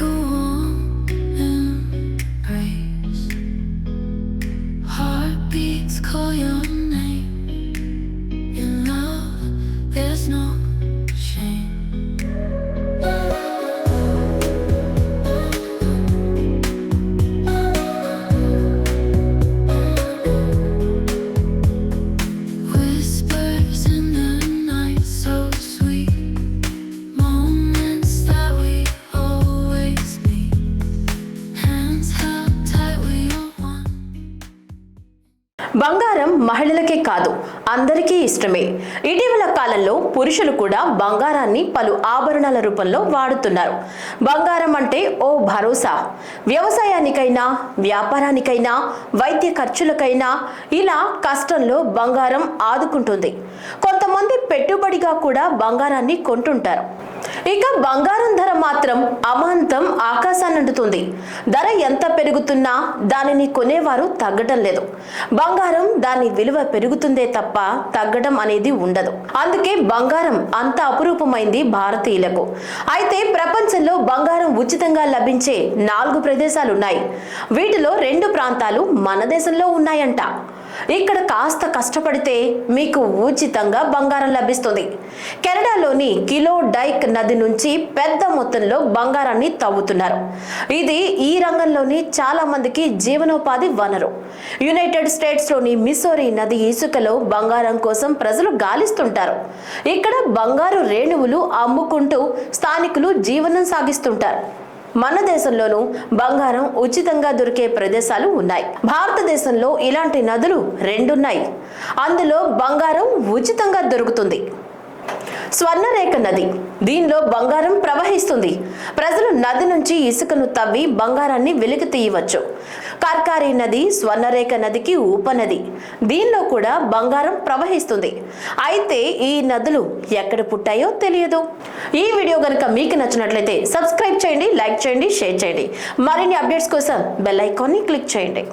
a. Heartbeats call your name. In love, there's no బంగారం మహిళలకే కాదు అందరికీ ఇష్టమే. ఇటీవల కాలంలో పురుషులు కూడా బంగారాన్ని పలు ఆభరణాల రూపంలో వాడుతున్నారు. బంగారం అంటే ఓ భరోసా. వ్యవసాయానికైనా వ్యాపారానికైనా వైద్య ఖర్చులకైనా ఇలా కష్టంలో బంగారం ఆదుకుంటుంది. కొంతమంది పెట్టుబడిగా కూడా బంగారాన్ని కొంటుంటారు. ఇక బంగారం ధర మాత్రం అమాంతం ఆకాశాన్నంటుతుంది ధర ఎంత పెరుగుతున్నా దానిని కొనేవారు తగ్గటం లేదు. బంగారం దాని విలువ పెరుగుతుందే తప్ప తగ్గడం అనేది ఉండదు. అందుకే బంగారం అంత అపురూపమైంది భారతీయులకు. అయితే ప్రపంచంలో బంగారం ఉచితంగా లభించే నాలుగు ప్రదేశాలు ఉన్నాయి వీటిలో రెండు ప్రాంతాలు మన దేశంలో ఉన్నాయంట. ఇక్కడ కాస్త కష్టపడితే మీకు ఉచితంగా బంగారం లభిస్తుంది. కెనడాలోని కిలో డైక్ నది నుంచి పెద్ద మొత్తంలో బంగారాన్ని తవ్వుతున్నారు. ఇది ఈ రంగంలోని చాలా మందికి జీవనోపాధి వనరు. యునైటెడ్ స్టేట్స్లోని మిసోరీ నది ఇసుకలో బంగారం కోసం ప్రజలు గాలిస్తుంటారు. ఇక్కడ బంగారు రేణువులు అమ్ముకుంటూ స్థానికులు జీవనం సాగిస్తుంటారు. మన దేశంలోనూ బంగారం ఉచితంగా దొరికే ప్రదేశాలు ఉన్నాయి. భారతదేశంలో ఇలాంటి నదులు రెండున్నాయి. అందులో బంగారం ఉచితంగా దొరుకుతుంది. స్వర్ణరేఖ నది. దీనిలో బంగారం ప్రవహిస్తుంది. ప్రజలు నది నుంచి ఇసుకను తవ్వి బంగారాన్ని వెలికి తీయవచ్చు. కార్కారి నది స్వర్ణరేఖ నదికి ఉపనది. దీనిలో కూడా బంగారం ప్రవహిస్తుంది. అయితే ఈ నదులు ఎక్కడ పుట్టాయో తెలియదు. ఈ వీడియో కనుక మీకు నచ్చినట్లయితే సబ్స్క్రైబ్ చేయండి లైక్ చేయండి షేర్ చేయండి. మరిన్ని అప్డేట్స్ కోసం బెల్ ఐకాన్ని క్లిక్ చేయండి.